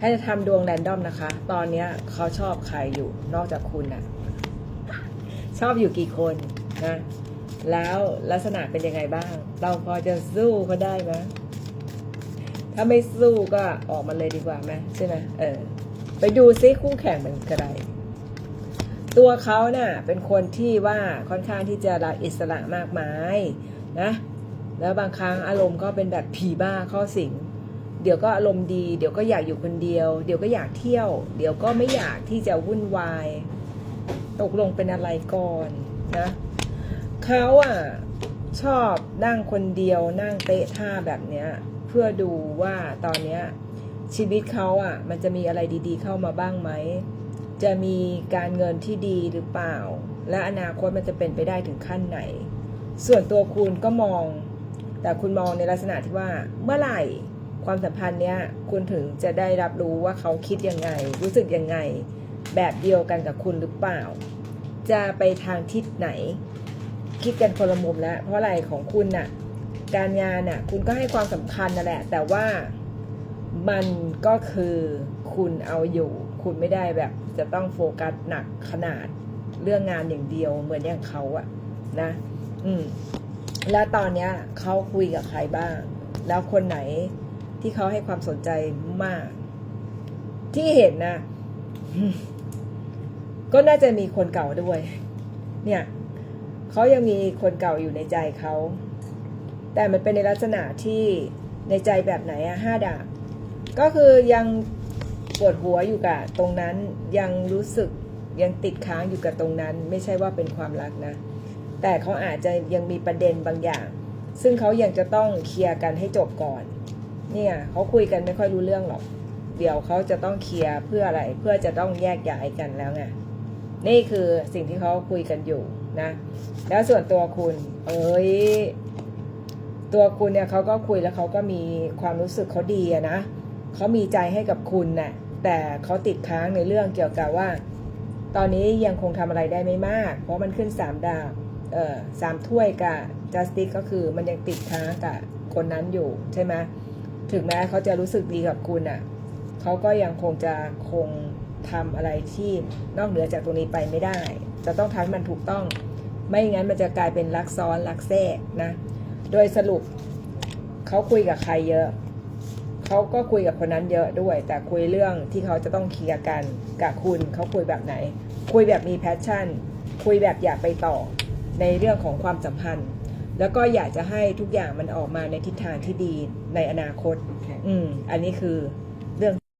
ถ้าจะทำดวงแรนดอมนะคะ ตอนนี้เขาชอบใครอยู่นอกจากคุณอะชอบอยู่กี่คนนะ แล้วลักษณะเป็นยังไงบ้าง เราพอจะสู้เขาได้ไหมถ้าไม่สู้ก็ออกมาเลยดีกว่าไหมใช่ไหมเออ ไปดูซิคู่แข่งเป็นกระไรตัวเขาน่ะเป็นคนที่ว่าค่อนข้างที่จะรักอิสระมากมายนะ แล้วบางครั้งอารมณ์ก็เป็นแบบผีบ้าเข้าสิง เดี๋ยวก็อารมณ์ดี เดี๋ยวก็อยากอยู่คนเดียว เดี๋ยวก็อยากเที่ยว เดี๋ยวก็ไม่อยากที่จะวุ่นวาย ตกลงเป็นอะไรก่อนนะเขาอะชอบนั่งคนเดียวนั่งเตะท่าแบบเนี้ย เพื่อดูว่าตอนเนี้ยชีวิตเขาอะ มันจะมีอะไรดีๆ เข้ามาบ้างไหม จะมีการเงินที่ดีหรือเปล่า และอนาคตมันจะเป็นไปได้ถึงขั้นไหน ส่วนตัวคุณก็มอง แต่คุณมองในลักษณะที่ว่าเมื่อไหร่ ความสัมพันธ์เนี้ยคุณถึงจะได้รับรู้ว่าเขาคิดยังไง รู้สึกยังไง แบบเดียวกันกับคุณหรือเปล่า จะไปทางทิศไหน คิดกันคนละมุมแล้วเพราะอะไรของคุณน่ะ การงานน่ะ คุณก็ให้ความสำคัญนั่นแหละ แต่ว่ามันก็คือคุณเอาอยู่ คุณไม่ได้แบบจะต้องโฟกัสหนักขนาดเรื่องงานอย่างเดียวเหมือนอย่างเขาอะนะ อืม แล้วตอนเนี้ยเขาคุยกับใครบ้าง แล้วคนไหน ที่เขาให้ความสนใจมาก ที่เห็นนะก็น่าจะมีคนเก่าด้วย เนี่ยเขายังมีคนเก่าอยู่ในใจเขาแต่มันเป็นในลักษณะที่ในใจแบบไหนอะห้าดาบก็คือยังปวดหัวอยู่กับตรงนั้นยังรู้สึกยังติดค้างอยู่กับตรงนั้น ไม่ใช่ว่าเป็นความรักนะ แต่เขาอาจจะยังมีประเด็นบางอย่าง ซึ่งเขายังจะต้องเคลียร์กันให้จบก่อน เนี่ยเขาคุยกันไม่ค่อยรู้เรื่องหรอก เดี๋ยวเขาจะต้องเคลียร์เพื่ออะไร เพื่อจะต้องแยกย้ายกันแล้วไง นี่คือสิ่งที่เขาคุยกันอยู่นะ แล้วส่วนตัวคุณ เอ้ย ตัวคุณเนี่ยเขาก็คุยแล้วเขาก็มีความรู้สึกเขาดีนะ เขามีใจให้กับคุณน่ะ แต่เขาติดค้างในเรื่องเกี่ยวกับว่า ตอนนี้ยังคงทำอะไรได้ไม่มาก เพราะมันขึ้นสามดาบเออสามถ้วยกับจัสติสก็คือมันยังติดค้างกับคนนั้นอยู่ใช่ไหม ถึงแม้เขาจะรู้สึกดีกับคุณอะเขาก็ยังคงจะคงทำอะไรที่นอกเหนือจากตรงนี้ไปไม่ได้ จะต้องทำให้มันถูกต้อง ไม่งั้นมันจะกลายเป็นรักซ้อนรักแทรกนะ โดยสรุปเขาคุยกับใครเยอะเขาก็คุยกับคนนั้นเยอะด้วย แต่คุยเรื่องที่เขาจะต้องเคลียร์กันกับคุณเขาคุยแบบไหน คุยแบบมีแพชชั่น คุยแบบอยากไปต่อในเรื่องของความสัมพันธ์ แล้วก็อยากจะให้ทุกอย่างมันออกมาในทิศทางที่ดีในอนาคต อืม อันนี้คือ